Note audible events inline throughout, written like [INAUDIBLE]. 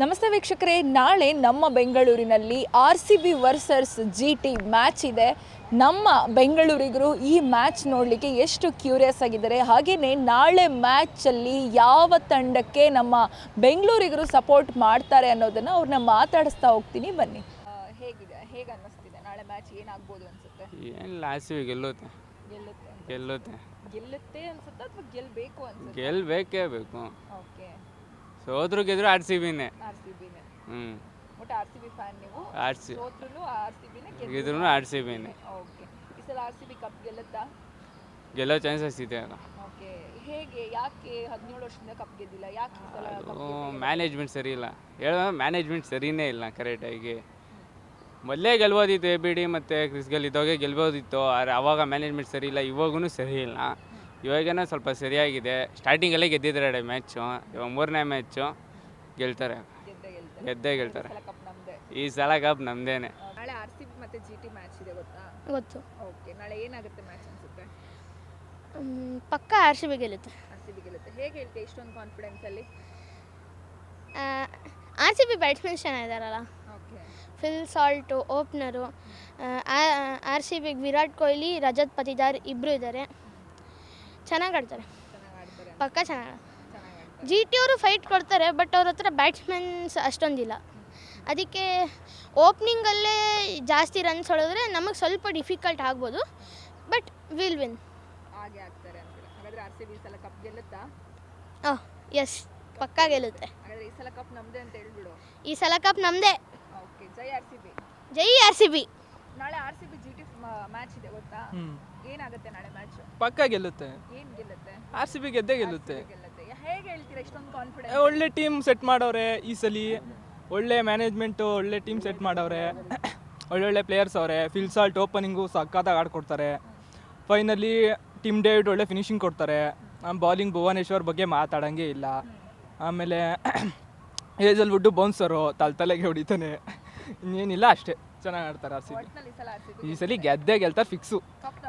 ನಮಸ್ತೆ ವೀಕ್ಷಕರೇ ನಾಳೆ ನಮ್ಮ ಬೆಂಗಳೂರಿನಲ್ಲಿ R C B versus G T match ಇದೆ. ನಮ್ಮ ಬೆಂಗಳೂರಿಗರು ಈ ಮ್ಯಾಚ್ ನೋಡಲಿಕ್ಕೆ ಎಷ್ಟು ಕ್ಯೂರಿಯಸ್ ಆಗಿದ್ದಾರೆ. ಹಾಗೆಯೇ ನಾಳೆ ಮ್ಯಾಚಲ್ಲಿ ಯಾವ ತಂಡಕ್ಕೆ ನಮ್ಮ ಬೆಂಗಳೂರಿಗರು ಸಪೋರ್ಟ್ ಮಾಡ್ತಾರೆ ಅನ್ನೋದನ್ನು ಅವ್ರನ್ನ ಮಾತಾಡಿಸ್ತಾ ಹೋಗ್ತೀನಿ. ಬನ್ನಿ. ಹೇಗಿದೆ ಹೇಗೆ ಅನ್ನಿಸ್ತಿದೆ? ನಾಳೆ ಮ್ಯಾಚ್ ಏನಾಗ್ಬೋದು ಅನ್ಸುತ್ತೆ? ಏನಿಲ್ಲ ಆರ್ ಸಿ ಬಿ ಗೆಲ್ಲುತ್ತೆ ಗೆಲ್ಲುತ್ತೆ ಗೆಲ್ಲುತ್ತೆ. ಗೆಲ್ಲುತ್ತೆ ಅನ್ಸುತ್ತೆ ಅಥವಾ ಗೆಲ್ಲಬೇಕು ಅನ್ಸುತ್ತೆ? ಗೆಲ್ಲಬೇಕೇ ಬೇಕು. ಓಕೆ ಸೋದ್ರು ಗೆದ್ರು ಆರ್ ಸಿ ಬಿನೇ ಆರ್ ಸಿ ಬಿನೇ ಹ್ಞೂ ಒಟ್ಟು ಆರ್ ಸಿ ಬಿ ಫ್ಯಾನ್ ನೀವು? ಆರ್ ಸಿ ಸೋತ್ರು ಆರ್ ಸಿ ಬಿನೇ ಗೆದ್ರು ಆರ್ ಸಿ ಬಿನೇ ಓಕೆ ಈ ಸಲ ಆರ್ ಸಿ ಬಿ ಕಪ್ ಗೆಲ್ಲುತ್ತಾ? ಗೆಲ್ಲೋ ಚಾನ್ಸಸ್ ಇದೆ ಅಲ್ಲ ಓಕೆ ಹೇಗೆ ಯಾಕೆ ಹದಿನೇಳು ವರ್ಷದಿಂದ ಕಪ್ ಗೆದ್ದಿಲ್ಲ? ಯಾಕೆ ಈ ಸಲ ಕಪ್ ಮ್ಯಾನೇಜ್ಮೆಂಟ್ ಸರಿ ಇಲ್ಲ. ಹೇಳ ಮ್ಯಾನೇಜ್ಮೆಂಟ್ ಸರಿನೇ ಇಲ್ಲ ಕರೆಕ್ಟಾಗಿ ಮೊದಲೇ ಗೆಲ್ಬೋದಿತ್ತು ಎ ಬಿ ಡಿ ಮತ್ತು ಕ್ರಿಸ್ ಇದ್ದೋಗೆ ಇದ್ದಾಗೆ ಗೆಲ್ಬೋದಿತ್ತು. ಆದರೆ ಅವಾಗ ಮ್ಯಾನೇಜ್ಮೆಂಟ್ ಸರಿ ಇಲ್ಲ ಇವಾಗೂ ಸರಿ ಇಲ್ಲ. ಇವಾಗೇನೋ ಸ್ವಲ್ಪ ಸರಿಯಾಗಿದೆ. ಸ್ಟಾರ್ಟಿಂಗಲ್ಲೇ ಗೆದ್ದಿದ್ದಾರೆ ಮ್ಯಾಚು ಇವಾಗ ಮೂರನೇ ಮ್ಯಾಚು ಗೆಲ್ತಾರೆ. ಗೆದ್ದೆ ಗೆಲ್ತಾರೆ. ಗೆದ್ದೇ ಗೆಲ್ತಾರೆ. ಈ ಸಲ ಕಪ್ ನಮ್ದೇನೆ. ನಾಳೆ ಆರ್ ಸಿ ಬಿ ಮತ್ತೆ ಜಿ ಟಿ ಮ್ಯಾಚ್ ಇದೆ ಗೊತ್ತಾ? ಗೊತ್ತು. ಓಕೆ ನಾಳೆ ಏನಾಗುತ್ತೆ ಮ್ಯಾಚ್ ಅನ್ಸುತ್ತೆ? ಮ್, ಪಕ್ಕ ಆರ್ ಸಿ ಬಿ ಗೆಲ್ಲುತ್ತೆ. ಆರ್ ಸಿ ಬಿ ಗೆಲ್ಲುತ್ತೆ. ಹೇಗೆ ಹೇಳ್ತೀಯ ಇಷ್ಟೊಂದು ಕಾನ್ಫಿಡೆನ್ಸ್ ಅಲ್ಲಿ? R C B batsman ಚೆನ್ನಾಗಿದ್ದಾರಲ್ಲ. Okay Phil Salt opener R C ಬಿಗೆ ವಿರಾಟ್ ಕೊಹ್ಲಿ ರಜತ್ ಪತಿದಾರ್ ಇಬ್ಬರು ಇದ್ದಾರೆ ಚೆನ್ನಾಗಿ ಆಡ್ತಾರೆ. ಪಕ್ಕ ಚೆನ್ನಾಗಿ ಜಿ ಟಿ ಅವರು ಫೈಟ್ ಕೊಡ್ತಾರೆ ಬಟ್ ಅವ್ರ ಹತ್ರ ಬ್ಯಾಟ್ಸ್ಮನ್ಸ್ ಅಷ್ಟೊಂದಿಲ್ಲ. ಅದಕ್ಕೆ ಓಪ್ನಿಂಗಲ್ಲೇ ಜಾಸ್ತಿ ರನ್ಸ್ ಹೊಡೆದ್ರೆ ನಮಗೆ ಸ್ವಲ್ಪ ಡಿಫಿಕಲ್ಟ್ ಆಗ್ಬೋದು ಬಟ್ ವಿಲ್ ವಿನ್ ಹಾಗೆ ಆಗ್ತಾರೆ ಅಂತೀರ? ಹಾಗಾದ್ರೆ ಆರ್ ಸಿ ಬಿ ಸಲ ಕಪ್ ಗೆಲ್ಲುತ್ತಾ? ಓಹ್ ಎಸ್ ಪಕ್ಕ ಗೆಲ್ಲುತ್ತೆ. ಹಾಗಾದ್ರೆ ಈ ಸಲ ಕಪ್ ನಮ್ದೆ ಅಂತ ಹೇಳ್ಬಿಡು. ಈ ಸಲ ಕಪ್ ನಮ್ಮದೇ ಓಕೆ ಜೈ ಆರ್ ಸಿ ಬಿ ಜೈ ಆರ್ ಸಿ ಬಿ ನಾಳೆ ಆರ್ ಸಿ ಬಿ ಮ್ಯಾಚ್ ಇದೆ ಗೊತ್ತಾ? ಏನಾಗುತ್ತೆ ನಾಳೆ ಮ್ಯಾಚ್ ಪಕ್ಕ ಗೆಲ್ಲುತ್ತೆ. ಏನ್ ಗೆಲ್ಲುತ್ತೆ? ಆರ್ ಸಿ ಬಿ ಗೆದ್ದೇ ಗೆಲ್ಲುತ್ತೆ. ಗೆಲ್ಲುತ್ತೆ. ಹೇಗೆ ಹೇಳ್ತೀರಾ ಇಷ್ಟೊಂದು ಕಾನ್ಫಿಡೆನ್ಸ್ ಒಳ್ಳೆ ಟೀಮ್ ಸೆಟ್ ಮಾಡವ್ರೆ ಈ ಸಲ. ಒಳ್ಳೆ ಮ್ಯಾನೇಜ್ಮೆಂಟು ಒಳ್ಳೆ ಟೀಮ್ ಸೆಟ್ ಮಾಡವ್ರೆ ಒಳ್ಳೊಳ್ಳೆ ಪ್ಲೇಯರ್ಸ್ ಅವರೆ. ಫಿಲ್ಸಾಲ್ಟ್ ಓಪನಿಂಗು ಸಕ್ಕತ್ತಾಗಿ ಆಡ್ಕೊಡ್ತಾರೆ. ಫೈನಲಿ ಟೀಮ್ ಡೇವಿಡ್ ಒಳ್ಳೆ ಫಿನಿಶಿಂಗ್ ಕೊಡ್ತಾರೆ. ಬಾಲಿಂಗ್ ಭುವನೇಶ್ವರ್ ಬಗ್ಗೆ ಮಾತಾಡೋಂಗೆ ಇಲ್ಲ. ಆಮೇಲೆ [COUGHS] ಏಜಲ್ವುಡ್ಡು ಬೌನ್ಸರು ತಲೆ ತಲೆಗೆ ಹೊಡಿತಾನೆ. ಇನ್ನೇನಿಲ್ಲ ಅಷ್ಟೇ. ಚೆನ್ನಾಗಿ ಆಡ್ತಾರೆ ಆರ್ ಸಿ ಬಿ ಈ ಸಲ ಗೆದ್ದೇ ಗೆಲ್ತಾರೆ ಫಿಕ್ಸು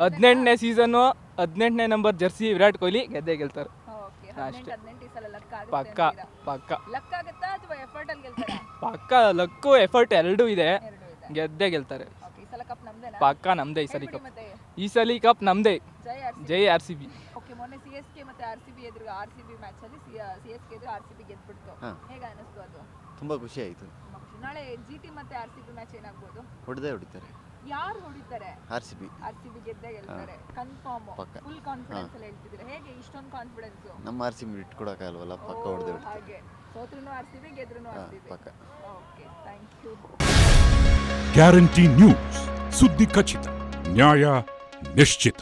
ಹದಿನೆಂಟನೇ ಸೀಸನ್ನು ಹದಿನೆಂಟನೇ ನಂಬರ್ ಜರ್ಸಿ ವಿರಾಟ್ ಕೊಹ್ಲಿ ಗೆದ್ದೇ ಗೆಲ್ತಾರೆ. ಓಕೆ ಅಷ್ಟೇ. ಪಕ್ಕ ಪಕ್ಕ. ಲಕ್ ಆಗುತ್ತಾ ಅಥವಾ ಎಫರ್ಟ್ ಅಲ್ಲಿ ಗೆಲ್ತಾರಾ? ಪಕ್ಕ ಲಕ್ಕು ಎಫರ್ಟ್ ಎರಡೂ ಇದೆ. ಗೆದ್ದೇ ಗೆಲ್ತಾರೆ. ಓಕೆ ಈ ಸಲ ಕಪ್ ನಮ್ದೇನಾ? ಪಕ್ಕ ನಮ್ದೇ ಈ ಸಲ ಕಪ್ ಈ ಸಲ ಕಪ್ ನಮ್ದೇ. ಜೈ ಆರ್ ಸಿ ಬಿ. ಓಕೆ ಮೊನ್ನೆ ಸಿ ಮತ್ತೆ ಆರ್ ಎದುರು ಆರ್ ಮ್ಯಾಚ್ ಅಲ್ಲಿ ಸಿ ಎದುರು ಆರ್ ಸಿ ಬಿ ಗೆದ್ಬಿಡ್ತು. ಅನಿಸ್ತು ಅದು? ತುಂಬ ಖುಷಿ ಆಯಿತು. ನಾಳೆ ಜಿ ಟಿ ಮತ್ತೆ ಆರ್ ಸಿ ಬಿ ಮ್ಯಾಚ್ ಏನಾಗ್ಬೋದು? ಹೊಡೆದೇ ಹೊಡಿತಾರೆ. ಯಾರು ಹೊಡಿತಾರೆ? R C B R C B ಗೆದ್ದೇ ಗೆಲ್ತಾರೆ. ಕನ್ಫರ್ಮ್ ಪಕ್ಕ. ಫುಲ್ ಕಾನ್ಫಿಡೆನ್ಸ್ ಅಲ್ಲಿ ಹೇಳ್ತಿದ್ರು ಹೇಗೆ ಇಷ್ಟೊಂದು ಕಾನ್ಫಿಡೆನ್ಸ್ ನಮ್ಮ ಆರ್ ಸಿ ಬಿ ಇಟ್ಕೊಡೋಕ್ಕಾಗಲ್ವಲ್ಲ? ಪಕ್ಕ ಹೊಡೆದೇ ಹೊಡಿತಾರೆ. ಹಾಗೆ. ಸೋತ್ರುನು ಆರ್ ಸಿ ಬಿ ಗೆದ್ರುನು ಆರ್ ಸಿ ಬಿ ಪಕ್ಕ. Okay thank you guarantee news ಸುದ್ದಿ ಖಚಿತ ನ್ಯಾಯ ನಿಶ್ಚಿತ.